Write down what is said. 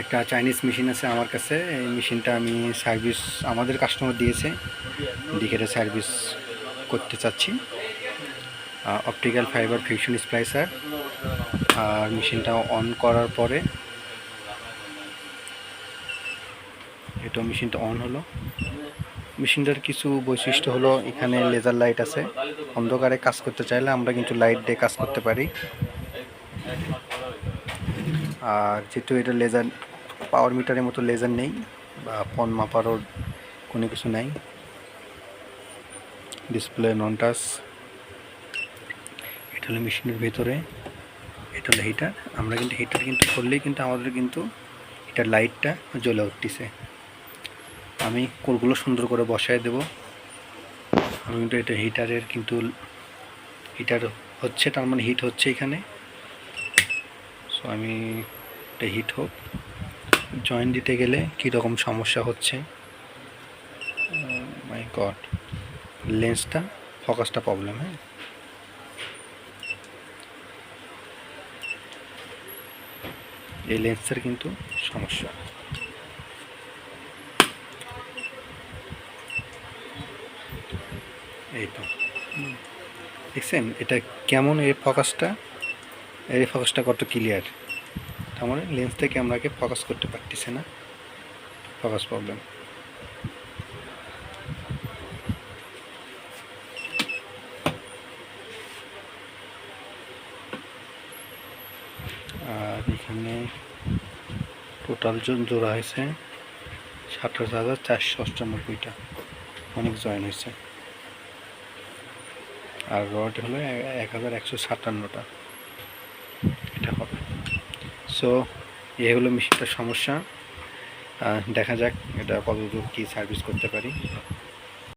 একটা Chinese machine আছে আমার কাছে। এই মেশিনটা আমি সার্ভিস আমাদের কাস্টমার দিয়েছে। দিকে সার্ভিস করতে চাচ্ছি। অপটিক্যাল ফাইবার ফিউশন স্প্লাইসার আর মেশিনটা অন করার পরে এটা মেশিনটা অন হলো। মেশিনটার কিছু বৈশিষ্ট্য হলো, এখানে লেজার লাইট আছে। অন্ধকারে কাজ করতে চাইলে আমরা কিন্তু লাইট দিয়ে কাজ করতে পারি। আর যেহেতু এটা লেজার পাওয়ার মিটারের মতো লেজার নেই বা পন মাপারও কোনো কিছু নাই। ডিসপ্লে নন টাচ এটা হলো মেশিনের ভেতরে, এটা হলো হিটার আমরা কিন্তু হিটার কিন্তু করলেই কিন্তু আমাদের কিন্তু এটার লাইটটা জ্বলে উঠতেছে। আমি কোরগুলো সুন্দর করে বসায় দেব। আমি কিন্তু এটা হিটারের কিন্তু হিটার হচ্ছে, তার মানে হিট হচ্ছে এখানে। সো আমি এটা হিট হোক জয়েন দিতে গেলে কীরকম সমস্যা হচ্ছে? মাই গড লেন্সটা ফোকাসটা প্রবলেম হ্যাঁ? এই লেন্সের কিন্তু সমস্যা। এই তো। দেখছেন, এটা কেমন এই ফোকাসটা এই ফোকাসটা কত ক্লিয়ার? তার মানে লেন্স থেকে আমরাকে ফোকাস করতে পারতেছে না। ফোকাস প্রবলেম আর এখানে টোটাল জোড়া হয়েছে সাতাশ হাজার চারশো অষ্টানব্বইটা। অনেক জয়েন হয়েছে। আর রড হলো এক হাজার একশো সাতান্নটা। সো এ হলো মেশিনটার সমস্যা। দেখা যাক এটা কতদূর কী সার্ভিস করতে পারি।